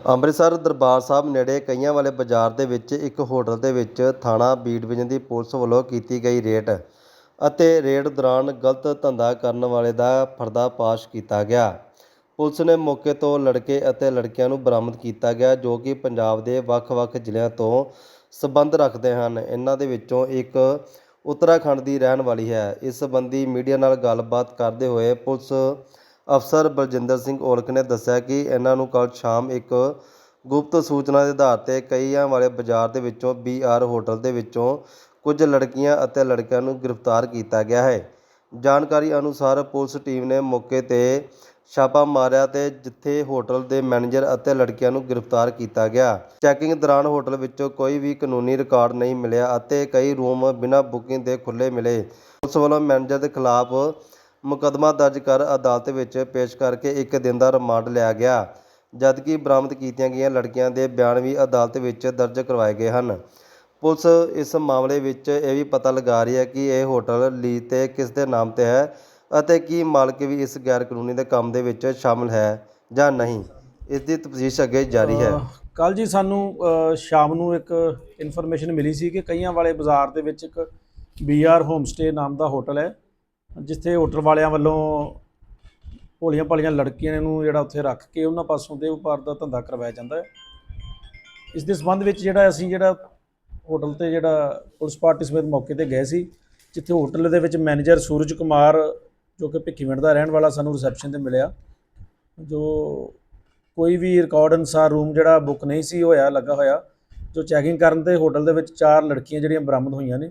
ਅੰਮ੍ਰਿਤਸਰ ਦਰਬਾਰ ਸਾਹਿਬ ਨੇੜੇ ਕਈਆਂ ਵਾਲੇ ਬਾਜ਼ਾਰ ਦੇ ਵਿੱਚ ਇੱਕ ਹੋਟਲ ਦੇ ਵਿੱਚ ਥਾਣਾ ਬੀ ਡਿਵੀਜ਼ਨ ਦੀ ਪੁਲਿਸ ਵੱਲੋਂ ਕੀਤੀ ਗਈ ਰੇਡ ਅਤੇ ਰੇਡ ਦੌਰਾਨ ਗਲਤ ਧੰਦਾ ਕਰਨ ਵਾਲੇ ਦਾ ਪਰਦਾਫਾਸ਼ ਕੀਤਾ ਗਿਆ। ਪੁਲਿਸ ਨੇ ਮੌਕੇ ਤੋਂ ਲੜਕੇ ਅਤੇ ਲੜਕੀਆਂ ਨੂੰ ਬਰਾਮਦ ਕੀਤਾ ਗਿਆ, ਜੋ ਕਿ ਪੰਜਾਬ ਦੇ ਵੱਖ-ਵੱਖ ਜ਼ਿਲ੍ਹਿਆਂ ਤੋਂ ਸਬੰਧ ਰੱਖਦੇ ਹਨ। ਇਹਨਾਂ ਦੇ ਵਿੱਚੋਂ ਇੱਕ ਉੱਤਰਾਖੰਡ ਦੀ ਰਹਿਣ ਵਾਲੀ ਹੈ। ਇਸ ਸੰਬੰਧੀ ਮੀਡੀਆ ਨਾਲ ਗੱਲਬਾਤ ਕਰਦੇ ਹੋਏ ਪੁਲਿਸ ਅਫਸਰ ਬਲਜਿੰਦਰ ਸਿੰਘ ਔਲਖ ਨੇ ਦੱਸਿਆ ਕਿ ਇਹਨਾਂ ਨੂੰ ਕੱਲ੍ਹ ਸ਼ਾਮ ਇੱਕ ਗੁਪਤ ਸੂਚਨਾ ਦੇ ਆਧਾਰ ਤੇ ਕਈਆਂ ਵਾਲੇ ਬਾਜ਼ਾਰ ਦੇ ਵਿੱਚੋਂ ਬੀ ਆਰ ਹੋਟਲ ਦੇ ਵਿੱਚੋਂ ਕੁਝ ਲੜਕੀਆਂ ਅਤੇ ਲੜਕਿਆਂ ਨੂੰ ਗ੍ਰਿਫਤਾਰ ਕੀਤਾ ਗਿਆ ਹੈ। ਜਾਣਕਾਰੀ ਅਨੁਸਾਰ ਪੁਲਿਸ ਟੀਮ ਨੇ ਮੌਕੇ ਤੇ ਛਾਪਾ ਮਾਰਿਆ ਤੇ ਜਿੱਥੇ ਹੋਟਲ ਦੇ ਮੈਨੇਜਰ ਅਤੇ ਲੜਕੀਆਂ ਨੂੰ ਗ੍ਰਿਫਤਾਰ ਕੀਤਾ ਗਿਆ। ਚੈਕਿੰਗ ਦੌਰਾਨ ਹੋਟਲ ਵਿੱਚੋਂ ਕੋਈ ਵੀ ਕਾਨੂੰਨੀ ਰਿਕਾਰਡ ਨਹੀਂ ਮਿਲਿਆ ਅਤੇ ਕਈ ਰੂਮ ਬਿਨਾਂ ਬੁਕਿੰਗ ਦੇ ਖੁੱਲ੍ਹੇ ਮਿਲੇ। ਪੁਲਿਸ ਵੱਲੋਂ ਮੈਨੇਜਰ ਦੇ ਖਿਲਾਫ ਮੁਕੱਦਮਾ ਦਰਜ ਕਰ ਅਦਾਲਤ ਵਿੱਚ ਪੇਸ਼ ਕਰਕੇ ਇੱਕ ਦਿਨ ਦਾ ਰਿਮਾਂਡ ਲਿਆ ਗਿਆ, ਜਦਕਿ ਬਰਾਮਦ ਕੀਤੀਆਂ ਗਈਆਂ ਲੜਕੀਆਂ ਦੇ ਬਿਆਨ ਵੀ ਅਦਾਲਤ ਵਿੱਚ ਦਰਜ ਕਰਵਾਏ ਗਏ ਹਨ। ਪੁਲਿਸ ਇਸ ਮਾਮਲੇ ਵਿੱਚ ਇਹ ਵੀ ਪਤਾ ਲਗਾ ਰਹੀ ਹੈ ਕਿ ਇਹ ਹੋਟਲ ਲੀ ਤੇ ਕਿਸ ਦੇ ਨਾਮ ਤੇ ਹੈ ਅਤੇ ਕੀ ਮਾਲਕ ਵੀ ਇਸ ਗੈਰ ਕਾਨੂੰਨੀ ਦੇ ਕੰਮ ਦੇ ਵਿੱਚ ਸ਼ਾਮਲ ਹੈ ਜਾਂ ਨਹੀਂ। ਇਸ ਦੀ ਤਫਤੀਸ਼ ਅੱਗੇ ਜਾਰੀ ਹੈ। ਕੱਲ ਜੀ ਸਾਨੂੰ ਸ਼ਾਮ ਨੂੰ ਇੱਕ ਇਨਫੋਰਮੇਸ਼ਨ ਮਿਲੀ ਸੀ ਕਿ ਕਈਆਂ ਵਾਲੇ ਬਾਜ਼ਾਰ ਦੇ ਵਿੱਚ ਇੱਕ ਬੀਆਰ ਹੋਮ ਸਟੇ ਨਾਮ ਦਾ ਹੋਟਲ ਹੈ। ਜਿੱਥੇ ਹੋਟਲ ਵਾਲਿਆਂ ਵੱਲੋਂ ਭੋਲੀਆਂ ਭਾਲੀਆਂ ਲੜਕੀਆਂ ਨੂੰ ਜਿਹੜਾ ਉੱਥੇ ਰੱਖ ਕੇ ਉਹਨਾਂ ਪਾਸੋਂ ਦੇ ਵਪਾਰ ਦਾ ਧੰਦਾ ਕਰਵਾਇਆ ਜਾਂਦਾ ਹੈ। ਇਸ ਦੇ ਸੰਬੰਧ ਵਿੱਚ ਜਿਹੜਾ ਅਸੀਂ ਜਿਹੜਾ ਹੋਟਲ ਤੇ ਜਿਹੜਾ ਪੁਲਿਸ ਪਾਰਟੀ ਸਮੇਤ ਮੌਕੇ ਤੇ ਗਏ ਸੀ, ਜਿੱਥੇ ਹੋਟਲ ਦੇ ਵਿੱਚ ਮੈਨੇਜਰ ਸੂਰਜ ਕੁਮਾਰ, ਜੋ ਕਿ ਭਿੱਖੀਵਿੰਡ ਦਾ ਰਹਿਣ ਵਾਲਾ, ਸਾਨੂੰ ਰਿਸੈਪਸ਼ਨ ਤੇ ਮਿਲਿਆ। ਜੋ ਕੋਈ ਵੀ ਰਿਕਾਰਡ ਅਨੁਸਾਰ ਰੂਮ ਜਿਹੜਾ ਬੁੱਕ ਨਹੀਂ ਸੀ ਹੋਇਆ, ਲੱਗਾ ਹੋਇਆ, ਜੋ ਚੈਕਿੰਗ ਕਰਨ ਤੇ ਹੋਟਲ ਦੇ ਵਿੱਚ ਚਾਰ ਲੜਕੀਆਂ ਜਿਹੜੀਆਂ ਬਰਾਮਦ ਹੋਈਆਂ ਨੇ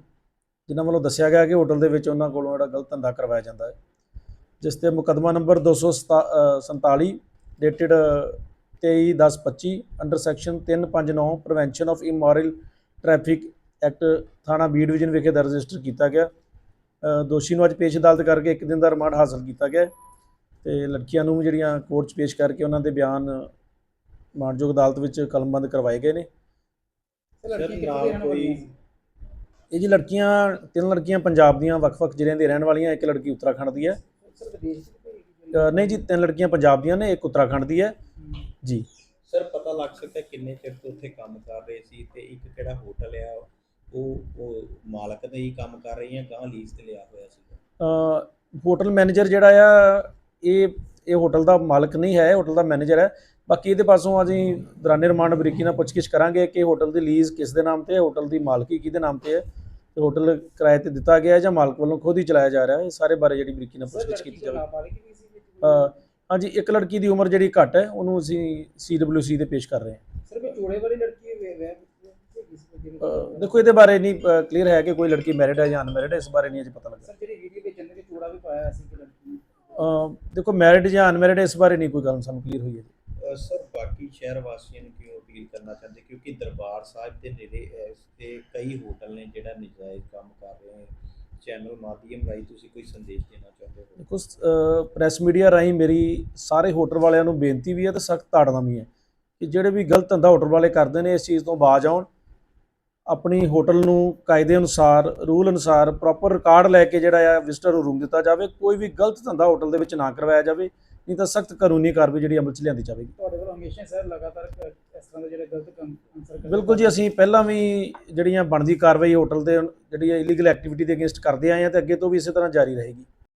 ਜਿਨ੍ਹਾਂ ਵੱਲੋਂ ਦੱਸਿਆ ਗਿਆ ਕਿ ਹੋਟਲ ਦੇ ਵਿੱਚ ਉਹਨਾਂ ਕੋਲੋਂ ਜਿਹੜਾ ਗਲਤ ਧੰਦਾ ਕਰਵਾਇਆ ਜਾਂਦਾ ਹੈ। ਜਿਸ ਤੇ ਮੁਕੱਦਮਾ number 247 dated 23/10/25 under section 359 prevention of immoral traffic act ਥਾਣਾ ਬੀ ਡਿਵੀਜ਼ਨ ਵਿਖੇ ਦਰਜ ਰਜਿਸਟਰ ਕੀਤਾ ਗਿਆ। ਦੋਸ਼ੀ ਨੂੰ ਅੱਜ ਪੇਸ਼ ਅਦਾਲਤ ਕਰਕੇ ਇੱਕ ਦਿਨ ਦਾ ਰਿਮਾਂਡ ਹਾਸਲ ਕੀਤਾ ਗਿਆ ਹੈ ਤੇ ਲੜਕੀਆਂ ਨੂੰ ਵੀ ਜਿਹੜੀਆਂ ਕੋਰਟ 'ਚ ਪੇਸ਼ ਕਰਕੇ ਉਹਨਾਂ ਦੇ ਬਿਆਨ ਮਾਨਯੋਗ ਅਦਾਲਤ ਵਿੱਚ ਕਲਮਬੰਦ ਕਰਵਾਏ ਗਏ ਨੇ। ਇਹ ਜੀ ਲੜਕੀਆਂ ਤਿੰਨ ਲੜਕੀਆਂ ਪੰਜਾਬ ਦੀਆਂ ਵੱਖ-ਵੱਖ ਜ਼ਿਲ੍ਹਿਆਂ ਦੀਆਂ ਰਹਿਣ ਵਾਲੀਆਂ ਇੱਕ ਲੜਕੀ ਉੱਤਰਾਖੰਡ ਦੀ ਹੈ। ਨਹੀਂ ਜੀ ਤਿੰਨ ਲੜਕੀਆਂ ਪੰਜਾਬ ਦੀਆਂ ਨੇ ਇੱਕ ਉੱਤਰਾਖੰਡ ਦੀ ਹੈ। ਜੀ। ਸਰ ਪਤਾ ਲੱਗ ਸਕਦਾ ਕਿੰਨੇ ਚਿਰ ਤੋਂ ਉੱਥੇ ਕੰਮ ਕਰ ਰਹੇ ਸੀ ਤੇ ਇੱਕ ਕਿਹੜਾ ਹੋਟਲ ਆ ਉਹ ਉਹ ਮਾਲਕ ਦੇ ਹੀ ਕੰਮ ਕਰ ਰਹੀ ਆ ਗਾਂ ਲੀਜ਼ ਤੇ ਲਿਆ ਹੋਇਆ ਸੀ ਅ, ਹੋਟਲ ਮੈਨੇਜਰ ਜਿਹੜਾ ਆ ਇਹ ਇਹ ਹੋਟਲ ਦਾ ਮਾਲਕ ਨਹੀਂ ਹੈ ਹੋਟਲ ਦਾ ਮੈਨੇਜਰ ਹੈ। ਬਾਕੀ ਇਹਦੇ ਪਾਸੋਂ ਅਸੀਂ ਦੌਰਾਨੇ ਰਿਮਾਂਡ ਬਰੀਕੀ ਨਾਲ ਪੁੱਛਗਿੱਛ ਕਰਾਂਗੇ ਕਿ ਹੋਟਲ ਦੀ ਲੀਜ਼ ਕਿਸ ਦੇ ਨਾਮ ਤੇ ਹੈ ਹੋਟਲ ਦੀ ਮਾਲਕੀ ਕਿਹਦੇ ਨਾਮ ਤੇ ਹੈ। ਤੇ ਹੋਟਲ ਕਿਰਾਏ ਤੇ ਦਿੱਤਾ ਗਿਆ ਜਾਂ ਮਾਲਕ ਵੱਲੋਂ ਖੁਦ ਹੀ ਚਲਾਇਆ ਜਾ ਰਿਹਾ ਹੈ ਇਹ ਸਾਰੇ ਬਾਰੇ ਜਿਹੜੀ ਬਰੀਕੀ ਨਾਲ ਪੁੱਛਗਿੱਛ ਕੀਤੀ ਜਾਵੇ। ਅ, ਹਾਂਜੀ ਇੱਕ ਲੜਕੀ ਦੀ ਉਮਰ ਜਿਹੜੀ ਘੱਟ ਹੈ ਉਹਨੂੰ ਅਸੀਂ ਸੀਡਬਲਯੂਸੀ ਦੇ ਪੇਸ਼ ਕਰ ਰਹੇ ਹਾਂ। ਸਰ ਕੋਈ ਜੋੜੇ ਵਾਲੀ ਲੜਕੀ ਹੈ ਦੇਖੋ ਇਹਦੇ ਬਾਰੇ ਨਹੀਂ ਕਲੀਅਰ ਹੈ ਕਿ ਕੋਈ ਲੜਕੀ ਮੈਰਿਡ ਹੈ ਜਾਂ ਅਨਮੈਰਿਡ ਹੈ ਇਸ ਬਾਰੇ ਨਹੀਂ ਅਜੇ ਪਤਾ ਲੱਗਾ। ਸਰ ਜਿਹੜੀ ਵੀਡੀਓ ਵਿੱਚ ਚੱਲਦੇ ਚੋੜਾ ਵੀ ਪਾਇਆ ਸੀ ਕਿ ਲੜਕੀ ਦੇਖੋ ਮੈਰਿਡ ਜਾਂ ਅਨਮੈਰਿਡ ਇਸ ਬਾਰੇ ਨਹੀਂ ਕੋਈ ਗੱਲ ਸਾਨੂੰ ਕਲੀਅਰ ਹੋਈ ਹੈ। ਸਰ ਬਾਕੀ ਸ਼ਹਿਰ ਵਾਸੀਆਂ ਨੂੰ ਕਿਉਂ ਅਪੀਲ ਕਰਨਾ ਚਾਹੁੰਦੇ ਕਿਉਂਕਿ ਦਰਬਾਰ ਸਾਹਿਬ ਦੇ ਨੇੜੇ ਇਸ ਤੇ ਕਈ ਹੋਟਲ ਨੇ ਜਿਹੜਾ ਨਜਾਇਜ਼ ਕੰਮ ਕਰ ਰਹੇ ਨੇ। ਚੈਨਲ ਮਾਧਿਅਮ ਰਾਹੀਂ ਤੁਸੀਂ ਕੋਈ ਸੰਦੇਸ਼ ਦੇਣਾ ਚਾਹੁੰਦੇ ਹੋ? ਦੇਖੋ ਪ੍ਰੈਸ ਮੀਡੀਆ ਰਾਹੀਂ ਮੇਰੀ ਸਾਰੇ ਹੋਟਲ ਵਾਲਿਆਂ ਨੂੰ ਬੇਨਤੀ ਵੀ ਹੈ ਤੇ ਸਖਤ ਤਾੜਨਾ ਵੀ ਹੈ ਕਿ ਜਿਹੜੇ ਵੀ ਗਲਤ ਧੰਦਾ ਹੋਟਲ ਵਾਲੇ ਕਰਦੇ ਨੇ ਇਸ ਚੀਜ਼ ਤੋਂ ਬਾਜ ਆਉਣ। ਆਪਣੀ ਹੋਟਲ ਨੂੰ ਕਾਇਦੇ ਅਨੁਸਾਰ ਰੂਲ ਅਨੁਸਾਰ ਪ੍ਰੋਪਰ ਰਿਕਾਰਡ ਲੈ ਕੇ ਜਿਹੜਾ ਆ ਵਿਜ਼ਟਰ ਨੂੰ ਰੂਮ ਦਿੱਤਾ ਜਾਵੇ ਕੋਈ ਵੀ ਗਲਤ ਧੰਦਾ ਹੋਟਲ ਦੇ ਵਿੱਚ ਨਾ ਕਰਵਾਇਆ ਜਾਵੇ ਨਹੀਂ ਤਾਂ ਸਖਤ ਕਾਨੂੰਨੀ ਕਾਰਵਾਈ ਜਿਹੜੀ ਅਮਲ 'ਚ ਲਿਆਂਦੀ ਜਾਵੇਗੀ। ਤੁਹਾਡੇ ਵੱਲੋਂ ਹਮੇਸ਼ਾ ਸਰ ਲਗਾਤਾਰ ਇਸ ਤਰ੍ਹਾਂ ਦੇ ਜਿਹੜੇ ਗਲਤ ਕੰਮ ਆਨਸਰ ਕਰਦੇ ਬਿਲਕੁਲ ਜੀ, ਅਸੀਂ ਪਹਿਲਾਂ ਵੀ ਜਿਹੜੀਆਂ ਬਣਦੀ ਕਾਰਵਾਈ ਹੋਟਲ ਦੇ ਜਿਹੜੀ ਇਲੀਗਲ ਐਕਟੀਵਿਟੀ ਦੇ ਅਗੇਂਸਟ ਕਰਦੇ ਆਏ ਹਾਂ ਤੇ ਅੱਗੇ ਤੋਂ ਵੀ ਇਸੇ ਤਰ੍ਹਾਂ ਜਾਰੀ ਰਹੇਗੀ।